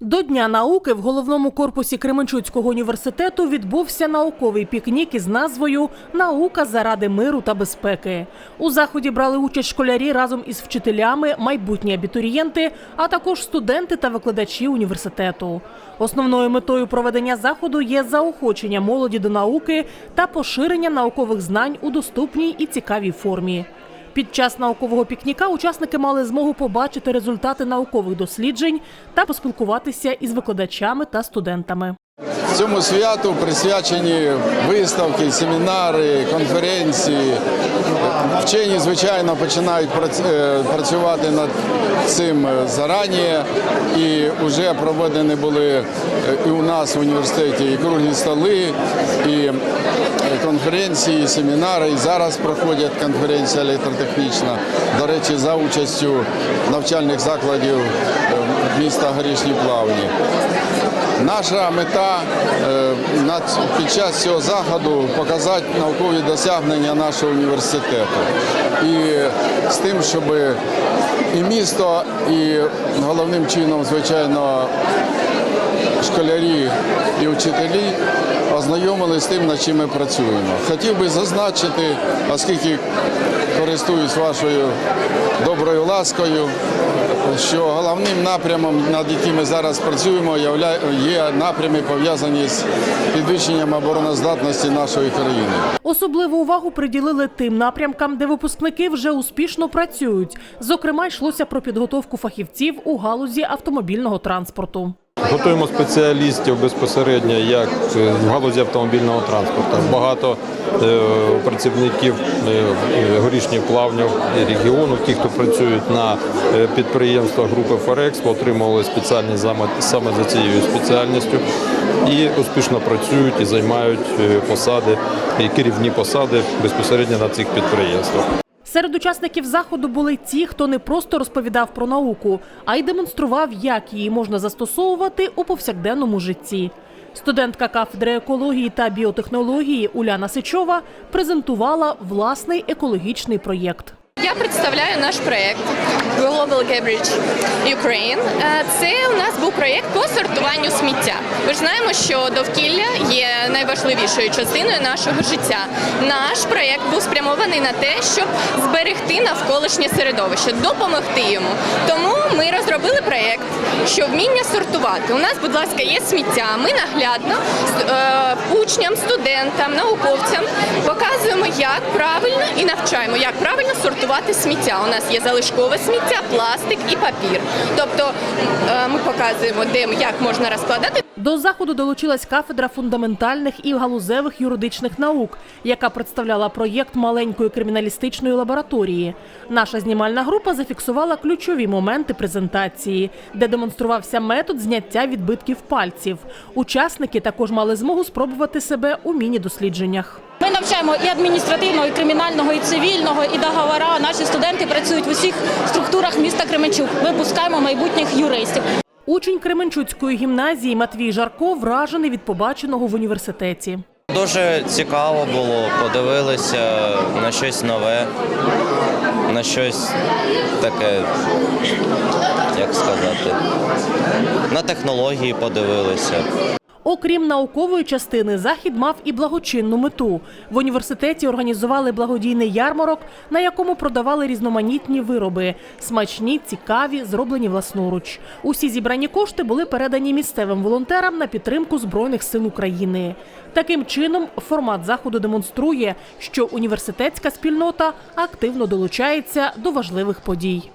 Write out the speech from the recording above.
До Дня науки в головному корпусі Кременчуцького університету відбувся науковий пікнік із назвою Наука заради миру та безпеки. У заході брали участь школярі разом із вчителями, майбутні абітурієнти, а також студенти та викладачі університету. Основною метою проведення заходу є заохочення молоді до науки та поширення наукових знань у доступній і цікавій формі. Під час наукового пікніка учасники мали змогу побачити результати наукових досліджень та поспілкуватися із викладачами та студентами. Цьому святу присвячені виставки, семінари, конференції. Вчені, звичайно, починають е, працювати над цим е, зарані. І вже проведені були е, і у нас в університеті і круглі столи, і конференції, і семінари. І зараз проходять конференція електротехнічна. До речі, за участю навчальних закладів міста Горішні Плавні. Наша мета е, під час цього заходу показати наукові досягнення нашого університету. І з тим, щоб і місто, і головним чином, звичайно, школярі і вчителі ознайомилися з тим, над чим ми працюємо. Хотів би зазначити, оскільки користуюсь вашою доброю ласкою, що головним напрямом, над яким ми зараз працюємо, є напрями пов'язані з підвищенням обороноздатності нашої країни. Особливу увагу приділили тим напрямкам, де випускники вже успішно працюють. Зокрема, йшлося про підготовку фахівців у галузі автомобільного транспорту. Готуємо спеціалістів безпосередньо як е, в галузі автомобільного транспорту. Багато е, працівників е, горішніх плавнів регіону, ті, хто працюють на підприємствах групи Форекспо, отримували спеціальні саме за цією спеціальністю і успішно працюють і займають посади, і керівні посади безпосередньо на цих підприємствах. Серед учасників заходу були ті, хто не просто розповідав про науку, а й демонстрував, як її можна застосовувати у повсякденному житті. Студентка кафедри екології та біотехнології Уляна Сичова презентувала власний екологічний проєкт. Я представляю наш проєкт Global Gabbage Ukraine. Е, Це у нас був проєкт по сортуванню сміття. Ми ж знаємо, що довкілля є найважливішою частиною нашого життя. Наш проєкт був спрямований на те, щоб зберегти навколишнє середовище, допомогти йому. Тому ми розробили проєкт, що вміння сортувати. У нас, будь ласка, є сміття. Ми наглядно е, учням, студентам, науковцям показуємо, як правильно і навчаємо, як правильно сортувати сміття. У нас є залишкове сміття, пластик і папір. Тобто е, ми показуємо, де як можна розкладати. До заходу долучилась кафедра фундаментальних і галузевих юридичних наук, яка представляла проєкт маленької криміналістичної лабораторії. Наша знімальна група зафіксувала ключові моменти презентації, де демонструвався метод зняття відбитків пальців. Учасники також мали змогу спробувати себе у міні-дослідженнях. Ми навчаємо і адміністративного, і кримінального, і цивільного, і договора. Наші студенти працюють в усіх структурах міста Кременчук. Випускаємо майбутніх юристів. Учень Кременчуцької гімназії Матвій Жарко вражений від побаченого в університеті. Дуже цікаво було, подивилися на щось нове, на щось таке, як сказати, на технології подивилися. Окрім наукової частини, захід мав і благочинну мету. В університеті організували благодійний ярмарок, на якому продавали різноманітні вироби, смачні, цікаві, зроблені власноруч. Усі зібрані кошти були передані місцевим волонтерам на підтримку збройних сил України. Таким чином, формат заходу демонструє, що університетська спільнота активно долучається до важливих подій.